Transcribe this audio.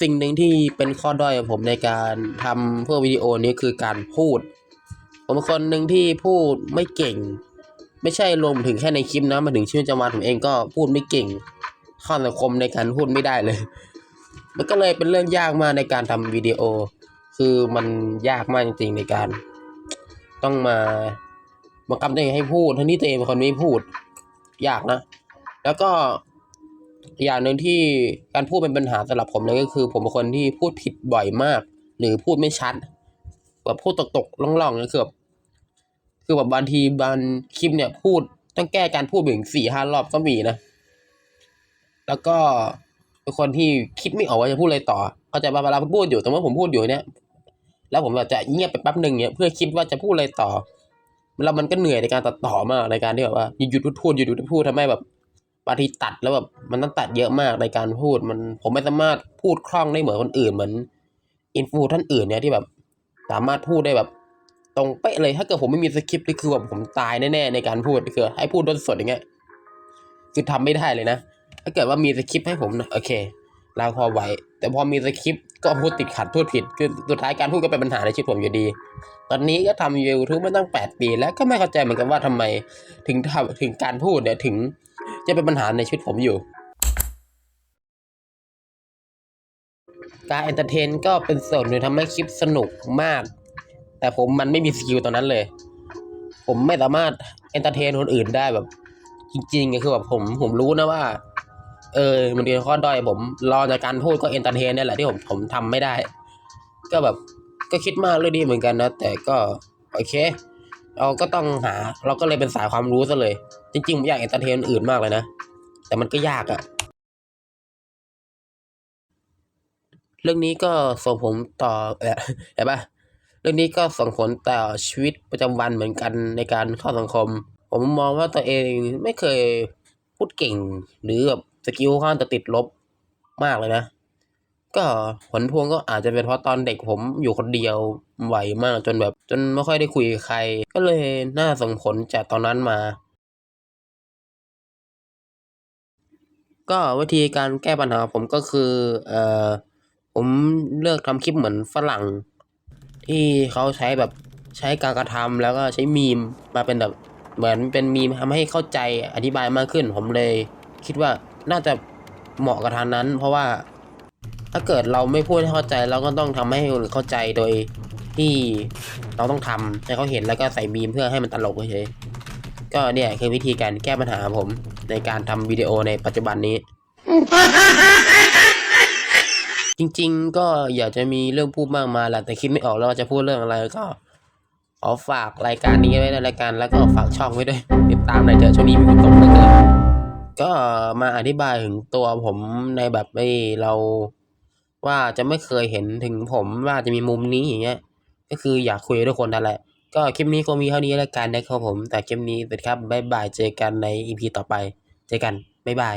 สิ่งหนึ่งที่เป็นข้อด้อยของผมในการทำพวกวิดีโอนี้คือการพูด ผมเป็นคนหนึ่งที่พูดไม่เก่ง ไม่ใช่รวมถึงแค่ในคลิปนะมาถึงชีวิตประจำวันผมเองก็พูดไม่เก่งข้าสังคมในการพูดไม่ได้เลย มันก็เลยเป็นเรื่องยากมากในการทำวิดีโอ คือมันยากมากจริงๆในการ ต้องมาบังคับตัวเองให้พูดทั้งที่ตัวเองเป็นคนไม่พูด ยากนะ แล้วก็ อย่างหนึ่งที่การพูดเป็นปัญหาสำหรับผมเลยก็คือ ผมเป็นคนที่พูดผิดบ่อยมาก หรือพูดไม่ชัดแบบพูดตกๆล่องๆนี่คือแบบคือแบบบางทีบางคลิปเนี่ยพูดต้องแก้การพูดถึงสี่ห้ารอบก็มีนะ แล้วก็เป็นคนที่คิดไม่ออกว่าจะพูดอะไรต่อเข้าใจป่ะเวลาพูดอยู่แต่ว่าผมพูดอยู่เนี่ย แล้วผมแบบจะเงียบไปแป๊บหนึ่งเนี่ยเพื่อคิดว่าจะพูดอะไรต่อแล้วมันก็เหนื่อยในการตัดต่อมากในการที่แบบว่าหยุดพูดหยุดๆพูดทำให้แบบ บางทีตัดแล้วแบบมันต้องตัดเยอะมากในการพูดมันผมไม่สามารถพูดคล่องได้เหมือนคนอื่นเหมือนอินฟูท่านอื่นเนี่ยที่แบบ สามารถพูดได้แบบ ตรงเป๊ะเลยถ้าเกิดผมไม่มีสคริปต์นี่คือแบบผมตายแน่ๆในการพูดคือ ให้พูดโดนสดอย่างเงี้ยคือทำไม่ได้เลยนะถ้าเกิดว่ามีสคริปต์ให้ผมนะโอเคเราพอไหวแต่พอมีสคริปต์ก็พูดติดขัดพูดผิดคือสุดท้ายการพูดก็เป็นปัญหาในชีวิตผมอยู่ดี ตอนนี้ก็ทำยูทูบมาตั้งแปดปี แล้วก็ไม่เข้าใจเหมือนกันว่าทำไมถึงทำถึงการพูดเนี่ยถึง จะเป็นปัญหาในชีวิตผมอยู่ การเอนเตอร์เทนก็เป็นส่วนหนึ่งทำให้คลิปสนุกมาก แต่ผมมันไม่มีสกิลตอนนั้นเลย ผมไม่สามารถเอนเตอร์เทนคนอื่นได้แบบ จริงๆก็คือแบบผมผมรู้นะว่า เออมันเป็นข้อด้อยผมรอจากการพูดก็เอนเตอร์เทนนี่แหละที่ผมผมทำไม่ได้ ก็แบบก็คิดมากเรื่องนี้เหมือนกันนะ แต่ก็โอเค เราก็ต้องหา เราก็เลยเป็นสายความรู้ซะเลย จริงๆผมอยากเอนเตอร์เทนอื่นมากเลยนะ แต่มันก็ยากอะเรื่องนี้ก็ส่งผมต่อเออเห็นปะเรื่องนี้ก็ส่งผลต่อชีวิตประจำวันเหมือนกันในการเข้าสังคม ผมมองว่าตัวเองไม่เคยพูดเก่ง หรือแบบสกิลค่อนจะติดลบมากเลยนะ ก็ผลพวงก็อาจจะเป็นเพราะตอนเด็กผมอยู่คนเดียวไหวมากจนแบบ จนไม่ค่อยได้คุยกับใคร ก็เลยน่าส่งผลจากตอนนั้นมา ก็วิธีการแก้ปัญหาผมก็คือเอ่อผมเลือกทำคลิปเหมือนฝรั่ง ที่เขาใช้แบบใช้การกระทำแล้วก็ใช้มีมมาเป็นแบบเหมือนเป็นมีมทำให้เข้าใจอธิบายมากขึ้น ผมเลย คิดว่าน่าจะเหมาะกับทางนั้น เพราะว่า ถ้าเกิดเราไม่พูดให้เข้าใจเราก็ต้องทำให้คนอื่นเข้าใจโดยที่เราต้องทำให้เขาเห็นแล้วก็ใส่มีมเพื่อให้มันตลกเฉยก็เนี่ยคือวิธีการแก้ปัญหาผมในการทำวิดีโอในปัจจุบันนี้ จริงๆ ก็อยากจะมีเรื่องพูดมากมายแหละแต่คิดไม่ออกแล้วว่าจะพูดเรื่องอะไรก็ขอฝากรายการนี้ไว้ในรายการแล้วก็ฝากช่องไว้ด้วยติดตามหน่อยเถอะช่วงนี้มีคนตกเลือเกินก็มาอธิบายถึงตัวผมในแบบไอ้เรา ว่าจะไม่เคยเห็นถึงผมว่าจะมีมุมนี้อย่างเงี้ย ก็คืออยากคุยด้วยคนนั่นแหละ ก็คลิปนี้ก็มีเท่านี้แล้วกันนะครับผม แต่คลิปนี้เป็นครับบ๊ายบายเจอกันในอีพีต่อไป เจอกันบ๊ายบาย